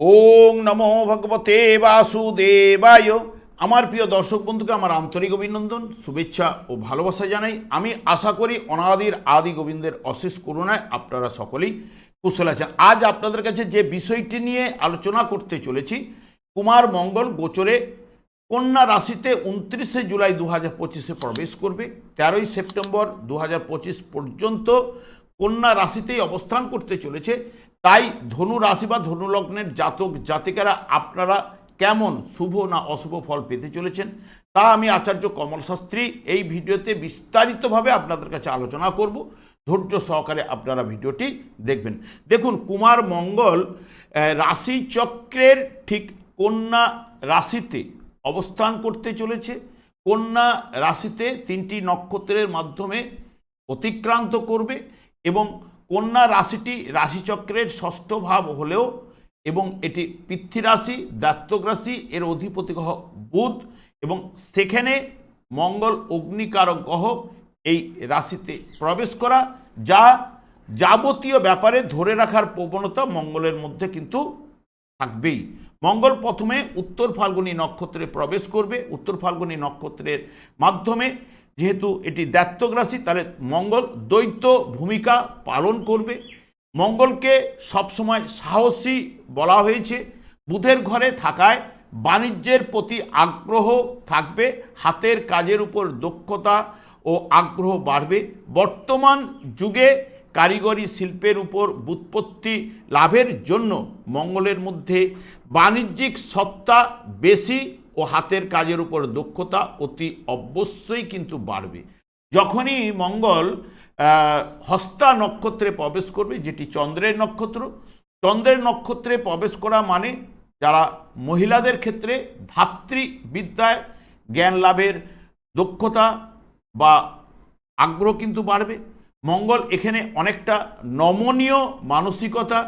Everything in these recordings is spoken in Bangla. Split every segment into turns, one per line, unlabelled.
ওং নমো ভগবতে বাসুদেবায়। আমার প্রিয় দর্শক বন্ধুকে আমার আন্তরিক অভিনন্দন, শুভেচ্ছা ও ভালোবাসা জানাই। আমি আশা করি অনাদির আদি গোবিন্দের অশেষ করুণায় আপনারা সকলেই কুশল আছেন। আজ আপনাদের কাছে যে বিষয়টি নিয়ে আলোচনা করতে চলেছি, কুমার মঙ্গল গোচরে কন্যা রাশিতে উনত্রিশে জুলাই দু হাজার পঁচিশে প্রবেশ করবে। তেরোই সেপ্টেম্বর দু হাজার পঁচিশ পর্যন্ত কন্যা রাশিতেই অবস্থান করতে চলেছে। তাই ধনু রাশি বা ধনু লগ্নের জাতক জাতিকারা আপনারা কেমন শুভ না অশুভ ফল পেতে চলেছেন তা আমি আচার্য কমল শাস্ত্রী এই ভিডিওতে বিস্তারিতভাবে আপনাদের কাছে আলোচনা করব। ধৈর্য সহকারে আপনারা ভিডিওটি দেখবেন। দেখুন কুমার মঙ্গল আহ, রাশিচক্রের ঠিক কন্যা রাশিতে অবস্থান করতে চলেছে। কন্যা রাশিতে তিনটি নক্ষত্রের মাধ্যমে অতিক্রান্ত করবে এবং কন্যা রাশিটি রাশিচক্রের ষষ্ঠ ভাব হলেও এবং এটি পৃথ্বীরাশি দাত্তক রাশি, এর অধিপতি গ্রহ বুধ এবং সেখানে মঙ্গল অগ্নিকারক গ্রহ এই রাশিতে প্রবেশ করা, যা যাবতীয় ব্যাপারে ধরে রাখার প্রবণতা মঙ্গলের মধ্যে কিন্তু থাকবেই। মঙ্গল প্রথমে উত্তর ফাল্গুনী নক্ষত্রে প্রবেশ করবে। উত্তর ফাল্গুনী নক্ষত্রের মাধ্যমে যেহেতু এটি রাশি, তাহলে মঙ্গল দ্বৈত ভূমিকা পালন করবে। মঙ্গলকে সবসময় সাহসী বলা হয়েছে। বুধের ঘরে থাকায় বাণিজ্যের প্রতি আগ্রহ থাকবে, হাতের কাজের উপর দক্ষতা ও আগ্রহ বাড়বে। বর্তমান যুগে কারিগরি শিল্পের উপর বুৎপত্তি লাভের জন্য মঙ্গলের মধ্যে বাণিজ্যিক সত্তা বেশি ও হাতের কাজের উপর দক্ষতা অতি অবশ্যই কিন্তু বাড়বে। যখনই মঙ্গল হস্তা নক্ষত্রে প্রবেশ করবে, যেটি চন্দ্রের নক্ষত্র, চন্দ্রের নক্ষত্রে প্রবেশ করা মানে যারা মহিলাদের ক্ষেত্রে ধাত্রীবিদ্যায় জ্ঞান লাভের দক্ষতা বা আগ্রহ কিন্তু বাড়বে। মঙ্গল এখানে অনেকটা নমনীয় মানসিকতা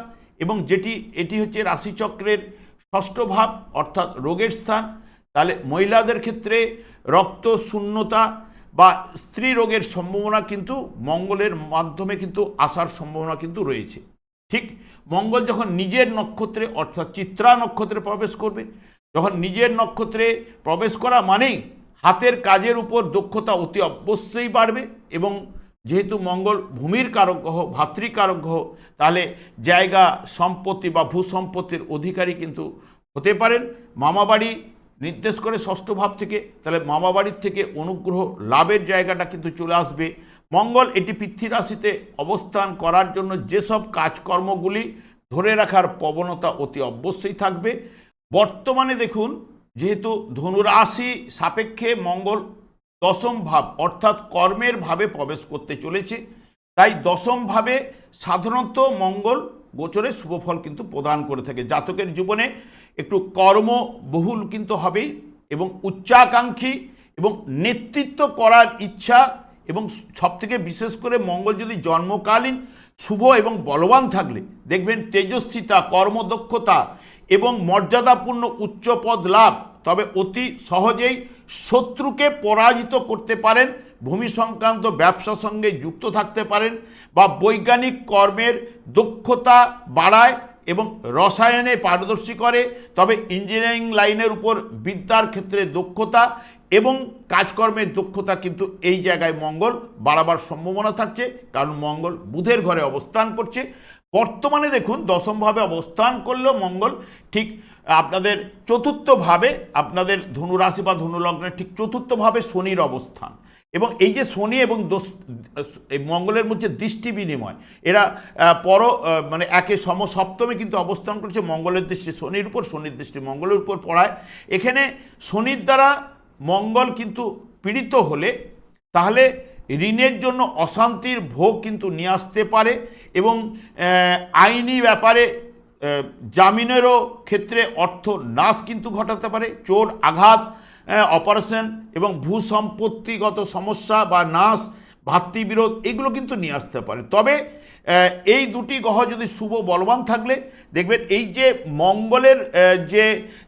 এবং যেটি, এটি হচ্ছে রাশিচক্রের ষষ্ঠ ভাব অর্থাৎ রোগের স্থান। তাহলে মহিলাদের ক্ষেত্রে রক্ত শূন্যতা বা স্ত্রী রোগের সম্ভাবনা কিন্তু মঙ্গলের মাধ্যমে কিন্তু আসার সম্ভাবনা কিন্তু রয়েছে। ঠিক মঙ্গল যখন নিজের নক্ষত্রে, অর্থাৎ চিত্রা নক্ষত্রে প্রবেশ করবে, যখন নিজের নক্ষত্রে প্রবেশ করা মানেই হাতের কাজের উপর দক্ষতা অতি অবশ্যই বাড়বে এবং যেহেতু মঙ্গল ভূমির কারক গ্রহ ভাতৃকারক গ্রহ, তাহলে জায়গা, সম্পত্তি বা ভূসম্পত্তির অধিকারী কিন্তু হতে পারেন। মামাবাড়ি নির্দেশ করে ষষ্ঠ ভাব থেকে, তাহলে মামাবাড়ির থেকে অনুগ্রহ লাভের জায়গাটা কিন্তু চলে আসবে। মঙ্গল, এটি পৃথ্বী রাশিতে অবস্থান করার জন্য যেসব কাজকর্মগুলি ধরে রাখার প্রবণতা অতি অবশ্যই থাকবে। বর্তমানে দেখুন, যেহেতু ধনুরাশি সাপেক্ষে মঙ্গল দশম ভাব, অর্থাৎ কর্মের ভাবে প্রবেশ করতে চলেছে। তাই দশম ভাবে সাধারণত মঙ্গল গোচরে শুভফল কিন্তু প্রদান করে থাকে। জাতকের জীবনে একটু কর্মবহুল কিন্তু হবেই এবং উচ্চাকাঙ্ক্ষী এবং নেতৃত্ব করার ইচ্ছা এবং সবথেকে বিশেষ করে মঙ্গল যদি জন্মকালীন, শুভ এবং বলবান থাকলে, দেখবেন তেজস্বিতা, কর্মদক্ষতা এবং মর্যাদাপূর্ণ উচ্চ পদ লাভ, তবে অতি সহজেই শত্রুকে পরাজিত করতে পারেন, ভূমি সংক্রান্ত ব্যবসার সঙ্গে যুক্ত থাকতে পারেন বা বৈজ্ঞানিক কর্মের দক্ষতা বাড়ায় এবং রসায়নে পারদর্শী করে, তবে ইঞ্জিনিয়ারিং লাইনের উপর বিদ্যার ক্ষেত্রে দক্ষতা এবং কাজকর্মের দক্ষতা কিন্তু এই জায়গায় মঙ্গল বাড়াবার সম্ভাবনা থাকছে, কারণ মঙ্গল বুধের ঘরে অবস্থান করছে। বর্তমানে দেখুন, দশমভাবে অবস্থান করলেও মঙ্গল ঠিক আপনাদের চতুর্থভাবে, আপনাদের ধনুরাশি বা ধনুলগ্নের ঠিক চতুর্থভাবে শনির অবস্থান। এবং এই যে শনি এবং মঙ্গলের মধ্যে দৃষ্টি বিনিময়, এরা পর মানে একে সম সপ্তমে কিন্তু অবস্থান করেছে, মঙ্গলের দৃষ্টি শনির উপর, শনির দৃষ্টি মঙ্গলের উপর পড়ায়। এখানে শনির দ্বারা মঙ্গল কিন্তু পীড়িত হলে, তাহলে ঋণের জন্য অশান্তির ভোগ কিন্তু নিয়ে আসতে পারে এবং আইনি ব্যাপারে জামিনেরও ক্ষেত্রে অর্থ নাশ কিন্তু ঘটাতে পারে, চোর, আঘাত অপারেশন এবং ভূসম্পত্তিগত সমস্যা বা নাশ, ভাতৃবিরোধ, এগুলো কিন্তু নিয়ে আসতে পারে। তবে এই দুটি গ্রহ যদি শুভ বলবান থাকলে, দেখবেন এই যে মঙ্গলের যে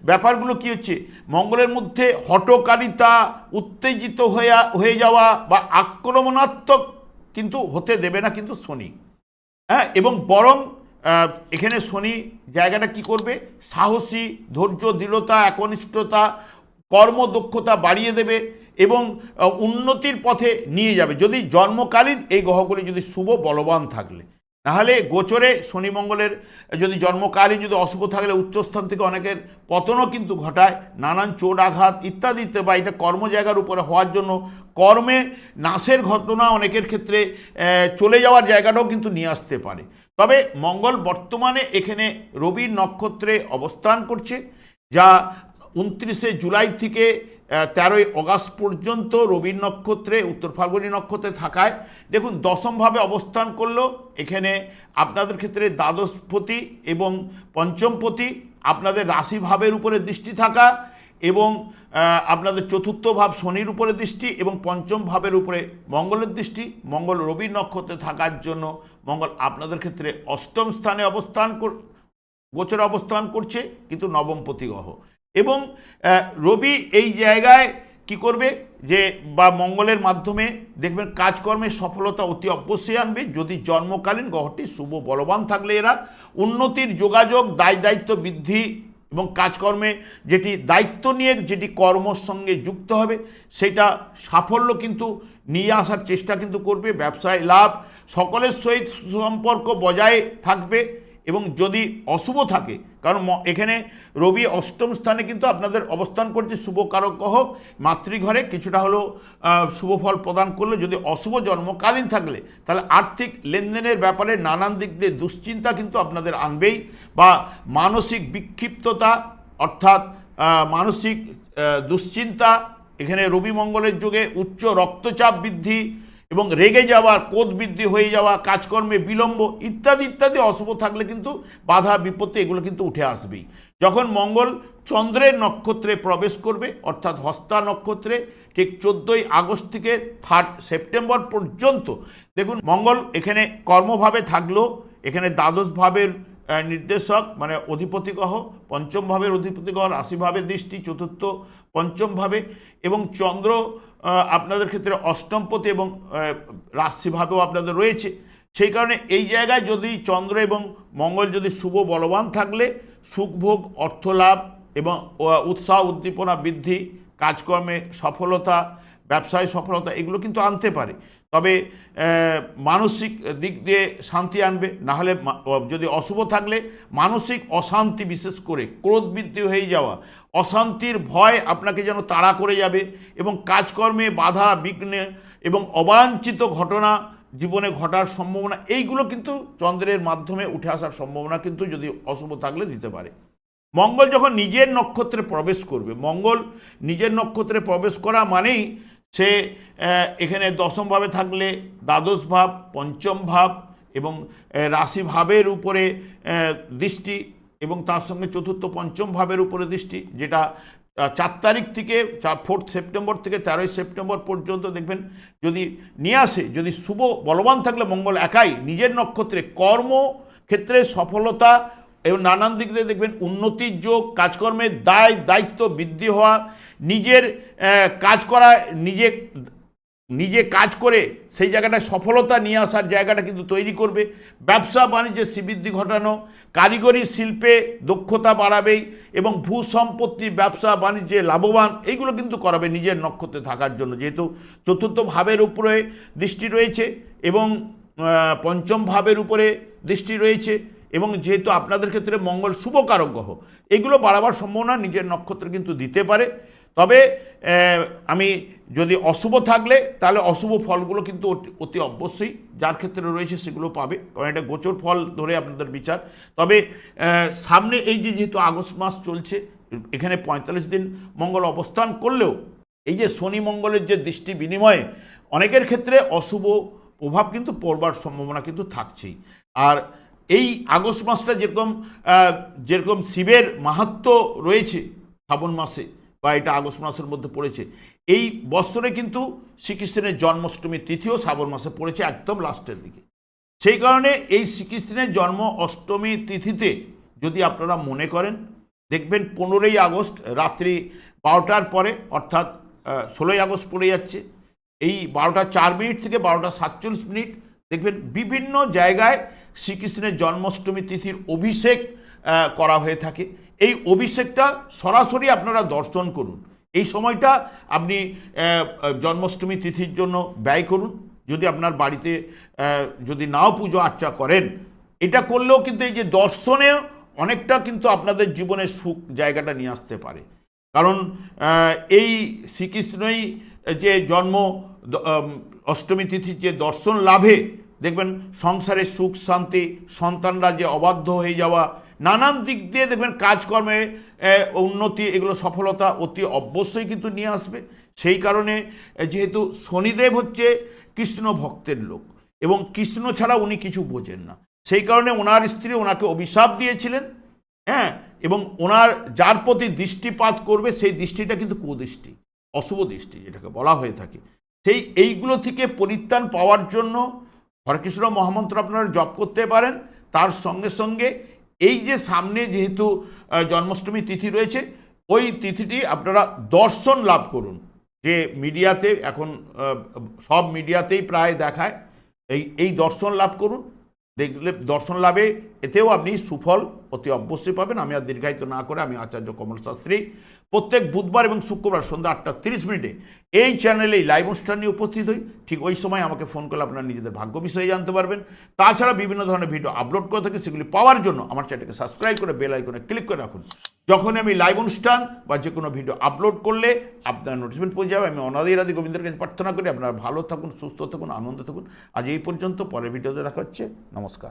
ব্যাপারগুলো কি হচ্ছে, মঙ্গলের মধ্যে হটকারিতা উত্তেজিত হয়ে হয়ে যাওয়া বা আক্রমণাত্মক কিন্তু হতে দেবে না কিন্তু শনি। হ্যাঁ এবং বরং এখানে শনি জায়গাটা কি করবে? সাহসী, ধৈর্য, দৃঢ়তা, একনিষ্ঠতা কর্মদক্ষতা বাড়িয়ে দেবে এবং উন্নতির পথে নিয়ে যাবে। যদি জন্মকালীন এই গ্রহগুলি যদি শুভ বলবান থাকলে, নাহলে গোচরে শনি মঙ্গলের, যদি জন্মকালীন যদি অশুভ থাকলে উচ্চস্থান থেকে অনেকের পতনও কিন্তু ঘটায়। নানান চোট আঘাত ইত্যাদিতে বা এটা কর্ম জায়গার উপরে হওয়ার জন্য কর্মে নাশের ঘটনা অনেকের ক্ষেত্রে চলে যাওয়ার জায়গাটাও কিন্তু নিয়ে আসতে পারে। তবে মঙ্গল বর্তমানে এখানে রবির নক্ষত্রে অবস্থান করছে, যা উনত্রিশে জুলাই থেকে তেরোই অগাস্ট পর্যন্ত রবির নক্ষত্রে, উত্তর ফাল্গুনী নক্ষত্রে থাকায়, দেখুন দশমভাবে অবস্থান করল। এখানে আপনাদের ক্ষেত্রে দ্বাদশপতি এবং পঞ্চমপতি আপনাদের রাশিভাবের উপরে দৃষ্টি থাকা এবং আপনাদের চতুর্থ ভাব শনির উপরে দৃষ্টি এবং পঞ্চম ভাবের উপরে মঙ্গলের দৃষ্টি। মঙ্গল রবির নক্ষত্রে থাকার জন্য মঙ্গল আপনাদের ক্ষেত্রে অষ্টম স্থানে অবস্থান গোচরে অবস্থান করছে, কিন্তু নবমপতি গ্রহ। এবং রবি এই জায়গায় কি করবে যে, বা মঙ্গলের মাধ্যমে দেখবেন কাজকর্মের সফলতা অতি অবশ্যই আনবে। যদি জন্মকালীন গ্রহটি শুভ বলবান থাকলে এরা। উন্নতির যোগাযোগ, দায় দায়িত্ব বৃদ্ধি এবং কাজকর্মে যেটি দায়িত্ব নিয়ে যেটি কর্মর সঙ্গে যুক্ত হবে, সেটা সাফল্য কিন্তু নিয়ে আসার চেষ্টা কিন্তু করবে। ব্যবসায় লাভ সকলের সহিত সম্পর্ক বজায় থাকবে। এবং যদি অশুভ থাকে কারণ এখানে রবি অষ্টম স্থানে কিন্তু আপনাদের অবস্থান করছে শুভ কারক গ্রহ মাতৃঘরে কিছুটা হলেও আহ, শুভ ফল প্রদান করলে যদি অশুভ জন্মকালীন থাকলে তাহলে আর্থিক লেনদেনের ব্যাপারে নানান দিক দিয়ে দুশ্চিন্তা কিন্তু আপনাদের আনবেই বা মানসিক বিক্ষিপ্ততা অর্থাৎ মানসিক দুশ্চিন্তা এখানে রবি মঙ্গলের যুগে উচ্চ রক্তচাপ বৃদ্ধি এবং রেগে যাওয়া কোদ বৃদ্ধি হয়ে যাওয়া কাজকর্মে বিলম্ব ইত্যাদি ইত্যাদি অশুভ থাকলে কিন্তু বাধা বিপত্তি এগুলো কিন্তু উঠে আসবেই। যখন মঙ্গল চন্দ্রের নক্ষত্রে প্রবেশ করবে অর্থাৎ হস্তা নক্ষত্রে ঠিক চোদ্দোই আগস্ট থেকে থার্ড সেপ্টেম্বর পর্যন্ত দেখুন মঙ্গল এখানে কর্মভাবে থাকলেও এখানে দ্বাদশ ভাবের আহ, নির্দেশক মানে অধিপতি গ্রহ পঞ্চম অধিপতি গ্রহ রাশিভাবের দৃষ্টি চতুর্থ পঞ্চম ভাবে এবং চন্দ্র আপনাদের ক্ষেত্রে অষ্টমপতি এবং রাশিভাবেও আপনাদের রয়েছে। সেই কারণে এই জায়গায় যদি চন্দ্র এবং মঙ্গল যদি শুভ বলবান থাকলে, সুখভোগ, অর্থলাভ এবং উৎসাহ, উদ্দীপনা বৃদ্ধি, কাজকর্মে সফলতা, ব্যবসায় সফলতা, এগুলো কিন্তু আনতে পারে। তবে মানসিক দিক দিয়ে শান্তি আনবে, নাহলে যদি অশুভ থাকলে মানসিক অশান্তি বিশেষ করে ক্রোধ বৃদ্ধি হয়ে যাওয়া, অশান্তির ভয় আপনাকে যেন তাড়া করে যাবে এবং কাজকর্মে বাধা, বিঘ্নে এবং অবাঞ্ছিত ঘটনা জীবনে ঘটার সম্ভাবনা, এইগুলো কিন্তু চন্দ্রের মাধ্যমে উঠে আসার সম্ভাবনা কিন্তু যদি অশুভ থাকলে দিতে পারে। মঙ্গল যখন নিজের নক্ষত্রে প্রবেশ করবে, মঙ্গল নিজের নক্ষত্রে প্রবেশ করা মানেই সে এখানে দশম ভাবে থাকলে দ্বাদশ ভাব পঞ্চম ভাব এবং আহ, রাশি ভাবের উপরে দৃষ্টি এবং তার সঙ্গে চতুর্থ পঞ্চম ভাবের উপরে দৃষ্টি যেটা চার তারিখ থেকে চার ফোর্থ সেপ্টেম্বর থেকে তেরোই সেপ্টেম্বর পর্যন্ত দেখবেন যদি নিয়ে আসে যদি শুভ বলবান থাকলে মঙ্গল একাই নিজের নক্ষত্রে কর্ম ক্ষেত্রে সফলতা এবং নানান দিক দিয়ে দেখবেন উন্নতির যোগ কাজকর্মের দায়, দায়িত্ব বৃদ্ধি হওয়া, নিজের কাজ করা, নিজে নিজে কাজ করে সেই জায়গাটায় সফলতা নিয়ে আসার জায়গাটা কিন্তু তৈরি করবে। ব্যবসা বাণিজ্যের শ্রীবৃদ্ধি ঘটানো, কারিগরি শিল্পে দক্ষতা বাড়াবেই এবং ভূ সম্পত্তি, ব্যবসা, বাণিজ্যে লাভবান, এইগুলো কিন্তু করাবে নিজের নক্ষত্রে থাকার জন্য। যেহেতু চতুর্থ ভাবের উপরে দৃষ্টি রয়েছে এবং পঞ্চম ভাবের উপরে দৃষ্টি রয়েছে এবং যেহেতু আপনাদের ক্ষেত্রে মঙ্গল শুভকারক গ্রহ, এগুলো বাড়াবার সম্ভাবনা নিজের নক্ষত্রে কিন্তু দিতে পারে। তবে আমি যদি অশুভ থাকলে, তাহলে অশুভ ফলগুলো কিন্তু অতি- অবশ্যই যার ক্ষেত্রে রয়েছে সেগুলো পাবে। কারণ এটা গোচর ফল ধরে আপনাদের বিচার। তবে সামনে এই যে যেহেতু আগস্ট মাস চলছে, এখানে পঁয়তাল্লিশ দিন মঙ্গল অবস্থান করলেও, এই যে শনি মঙ্গলের যে দৃষ্টি বিনিময়ে, অনেকের ক্ষেত্রে অশুভ প্রভাব কিন্তু পড়বার সম্ভাবনা কিন্তু থাকছেই। আর এই আগস্ট মাসটা যেরকম যেরকম শিবের মাহাত্ম রয়েছে শ্রাবণ মাসে বা এটা আগস্ট মাসের মধ্যে পড়েছে, এই বৎসরে কিন্তু শ্রীকৃষ্ণের জন্মাষ্টমী তিথিও শ্রাবণ মাসে পড়েছে একদম লাস্টের দিকে। সেই কারণে এই শ্রীকৃষ্ণের জন্ম অষ্টমী তিথিতে যদি আপনারা মনে করেন, দেখবেন পনেরোই আগস্ট রাত্রি বারোটার পরে, অর্থাৎ ষোলোই আগস্ট পড়ে যাচ্ছে। এই বারোটা চার মিনিট থেকে বারোটা সাতচল্লিশ মিনিট, দেখবেন বিভিন্ন জায়গায় শ্রীকৃষ্ণের জন্মাষ্টমী তিথির অভিষেক করা হয়ে থাকে। এই অভিষেকটা সরাসরি আপনারা দর্শন করুন। এই সময়টা আপনি জন্মাষ্টমী তিথির জন্য ব্যয় করুন। যদি আপনার বাড়িতে যদি নাও পুজো আর্চা করেন, এটা করলেও কিন্তু এই যে দর্শনে অনেকটা কিন্তু আপনাদের জীবনের সুখ জায়গাটা নিয়ে আসতে পারে। কারণ এই শ্রীকৃষ্ণই যে জন্ম অষ্টমী তিথির যে দর্শন লাভে দেখবেন সংসারে সুখ, শান্তি সন্তানরা যে অবাধ্য হয়ে যাওয়া, নানান দিক দিয়ে দেখবেন কাজকর্মে উন্নতি, এগুলো সফলতা অতি অবশ্যই কিন্তু নিয়ে আসবে। সেই কারণে যেহেতু শনিদেব হচ্ছে কৃষ্ণ ভক্তের লোক এবং কৃষ্ণ ছাড়া উনি কিছু বোঝেন না। সেই কারণে ওনার স্ত্রী ওনাকে অভিশাপ দিয়েছিলেন হ্যাঁ এবং ওনার যার প্রতি দৃষ্টিপাত করবে সেই দৃষ্টিটা কিন্তু কুদৃষ্টি, অশুভ দৃষ্টি যেটাকে বলা হয়ে থাকে। সেই, এইগুলো থেকে পরিত্রাণ পাওয়ার জন্য হরেকৃষ্ণ মহামন্ত্র আপনারা জপ করতে পারেন। তার সঙ্গে সঙ্গে এই যে সামনে যেহেতু জন্মাষ্টমী তিথি রয়েছে, ওই তিথিটি আপনারা দর্শন লাভ করুন। যে মিডিয়াতে এখন সব মিডিয়াতেই প্রায় দেখায়। এই এই দর্শন লাভ করুন। দেখলে দর্শন লাভে, এতেও আপনি সুফল অতি অবশ্যই পাবেন। আমি আর দীর্ঘায়িত না করে আমি আচার্য কমল শাস্ত্রী প্রত্যেক বুধবার এবং শুক্রবার সন্ধ্যা আটটা তিরিশ মিনিটে এই চ্যানেলে লাইভ অনুষ্ঠান নিয়ে উপস্থিত হই। ঠিক ওই সময় আমাকে ফোন করলে আপনারা নিজেদের ভাগ্য বিষয়ে জানতে পারবেন। তাছাড়া বিভিন্ন ধরনের ভিডিও আপলোড করে থাকে, সেগুলি পাওয়ার জন্য আমার চ্যানেলকে সাবস্ক্রাইব করে বেল আইকনে ক্লিক করে রাখুন। যখন আমি লাইভ অনুষ্ঠান বা যে কোনো ভিডিও আপলোড করলে আপনার নোটিফিকেশন পৌঁছে যাবে। আমি অনাদি রাধি গোবিন্দের কাছে প্রার্থনা করি, আপনারা ভালো থাকুন, সুস্থ থাকুন, আনন্দ থাকুন। আজ এই পর্যন্ত, পরের ভিডিওতে দেখা হচ্ছে। নমস্কার।